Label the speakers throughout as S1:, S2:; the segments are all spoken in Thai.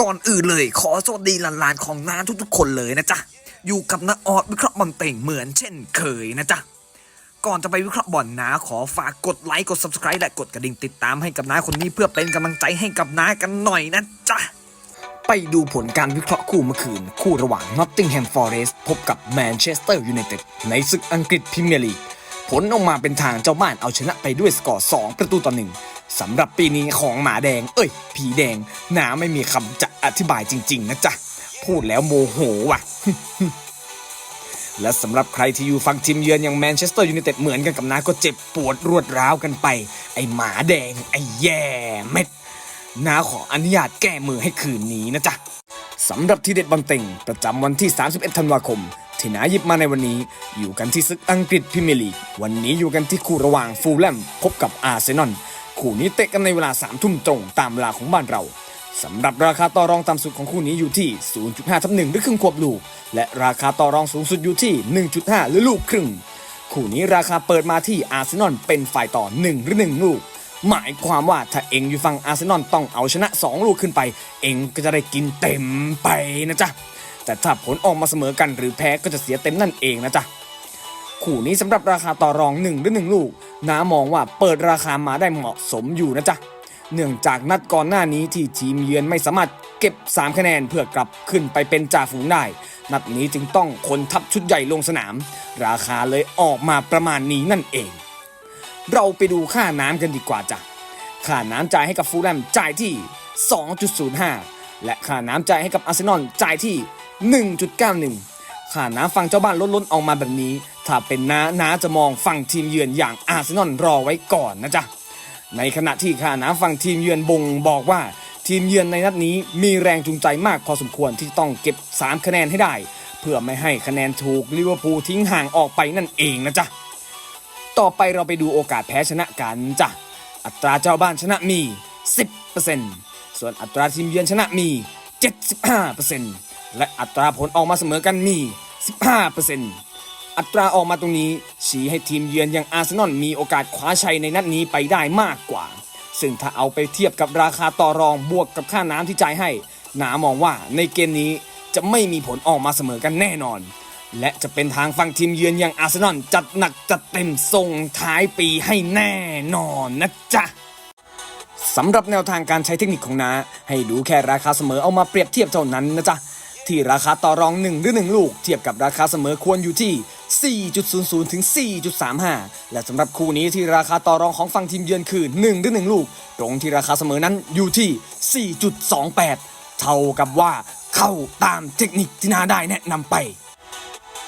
S1: ก่อนอื่นเลย ขอสวัสดีหลานๆของน้าทุกๆ คนเลยนะจ๊ะ อยู่กับน้าออดวิเคราะห์บอลเต่งเหมือนเช่นเคยนะจ๊ะ ก่อนจะไปวิเคราะห์บอลน้าขอฝากกดไลค์กด subscribe และกดกระดิ่งติดตามให้กับน้าคนนี้เพื่อเป็นกำลังใจให้กับน้ากันหน่อยนะจ๊ะ ไปดูผลการวิเคราะห์คู่เมื่อคืน คู่ระหว่าง Nottingham Forest พบกับ Manchester United ในศึกอังกฤษพรีเมียร์ลีก ผลออกมาเป็นทางเจ้าบ้านเอาชนะไปด้วยสกอร์ 2 ประตูต่อหนึ่งสำหรับปีนี้ของหมาแดง เอ้ย ผีแดงหนาไม่มีคำจะอธิบายจริง ๆ นะจ๊ะ พูดแล้วโมโหว่ะ และสำหรับใครที่อยู่ฝั่งทีมเยือนอย่างแมนเชสเตอร์ยูไนเต็ดเหมือนกันกับน้าก็เจ็บปวดรวดร้าวกันไป ไอหมาแดง ไอแย่เม็ดน้าขออนุญาตแก้มือให้คืนนี้นะจ๊ะสำหรับทีเด็ดบอลเต็งประจำวันที่ 31 ธันวาคม ที่น้าหยิบมาในวันนี้ อยู่กันที่ศึกอังกฤษพรีเมียร์ลีกวันนี้อยู่กันที่คู่ระหว่างฟูลแลมพบกับอาร์เซนอลคู่นี้เตะกันในเวลา3ทุ่มตรงตามเวลาของบ้านเราสำหรับราคาต่อรองต่ำสุดของคู่นี้อยู่ที่ 0.5ทับ1หรือครึ่งขวบลูก และราคาต่อรองสูงสุดอยู่ที่ 1.5 หรือลูกครึ่ง คู่นี้ราคาเปิดมาที่อาร์เซนอลเป็นฝ่ายต่อ 1 หรือ 1 ลูก หมายความว่าถ้าเองอยู่ฝั่งอาร์เซนอลต้องเอาชนะ 2 ลูกขึ้นไป เองก็จะได้กินเต็มไปนะจ๊ะ แต่ถ้าผลออกมาเสมอกันหรือแพ้ก็จะเสียเต็มนั่นเองนะจ๊ะคู่นี้สำหรับราคาต่อรอง1หรือ1ลูกน้ามองว่าเปิดราคามาได้เหมาะสมอยู่นะจ๊ะเนื่องจากนัดก่อนหน้านี้ที่ทีมเยือนไม่สามารถเก็บ 3 คะแนนเพื่อกลับขึ้นไปเป็นจ่าฝูงได้ นัดนี้จึงต้องคนทัพชุดใหญ่ลงสนาม ราคาเลยออกมาประมาณนี้นั่นเอง เราไปดูค่าน้ำกันดีกว่าจ้ะค่าน้ำจ่ายให้กับฟูลแลมจ่ายที่ 2.05 และค่าน้ำจ่ายให้กับอาร์เซนอลจ่ายที่ 1.91 ค่าน้ำฝั่งเจ้าบ้านลดล้นออกมาแบบนี้ ถ้าเป็นน้าน้าจะมองฝั่งทีมเยือนอย่างอาร์เซนอลรอไว้ก่อนนะจ๊ะ ในขณะที่ค่าน้ำฝั่งทีมเยือนบ่งบอกว่าทีมเยือนในนัดนี้มีแรงจูงใจมากพอสมควรที่ต้องเก็บ 3 คะแนนให้ได้ เพื่อไม่ให้คะแนนถูกลิเวอร์พูลทิ้งห่างออกไปนั่นเองนะจ๊ะ ต่อไปเราไปดูโอกาสแพ้ชนะกันจ้ะ อัตราเจ้าบ้านชนะมี 10%ส่วนอัตราทีมเยือนชนะมี 75% และอัตราผลออกมาเสมอกันมี 15%อัตราออกมาตรงนี้ ชี้ให้ทีมเยือนอย่างอาร์เซนอลมีโอกาสคว้าชัยในนัดนี้ไปได้มากกว่า ซึ่งถ้าเอาไปเทียบกับราคาต่อรองบวกกับค่าน้ำที่จ่ายให้ หนามองว่าในเกมนี้จะไม่มีผลออกมาเสมอกันแน่นอน และจะเป็นทางฝั่งทีมเยือนอย่างอาร์เซนอลจัดหนักจัดเต็มส่งท้ายปีให้แน่นอนนะจ๊ะสำหรับแนวทางการใช้เทคนิคของนาให้ดูแค่ราคาเสมอเอามาเปรียบเทียบเท่านั้นนะจ๊ะ ที่ราคาต่อรอง 1 หรือ 1 ลูก เทียบกับราคาเสมอควรอยู่ที่ 4.00 ถึง 4.35 และสำหรับคู่นี้ที่ราคาต่อรองของฝั่งทีมเยือนคือ 1 หรือ 1 ลูก ตรงที่ราคาเสมอนั้นอยู่ที่ 4.28 เท่ากับว่าเข้าตามเทคนิคที่นาได้แนะนำไป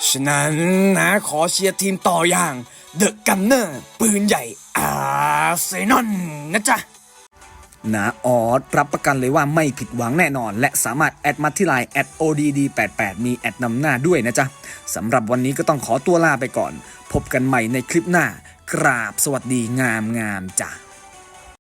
S1: ฉะนั้นนะขอเชียร์ทีมต่ออย่างเดอะกันเนอร์ปืนใหญ่อาร์เซนอลนะจ๊ะ นาออสรับประกันเลยว่าไม่ผิดหวังแน่นอน และสามารถแอดมาที่ไลน์แอด @odd88 มีแอดนำหน้าด้วยนะจ๊ะสำหรับวันนี้ก็ต้องขอตัวลาไปก่อน พบกันใหม่ในคลิปหน้า กราบสวัสดีงามงามจ้ะ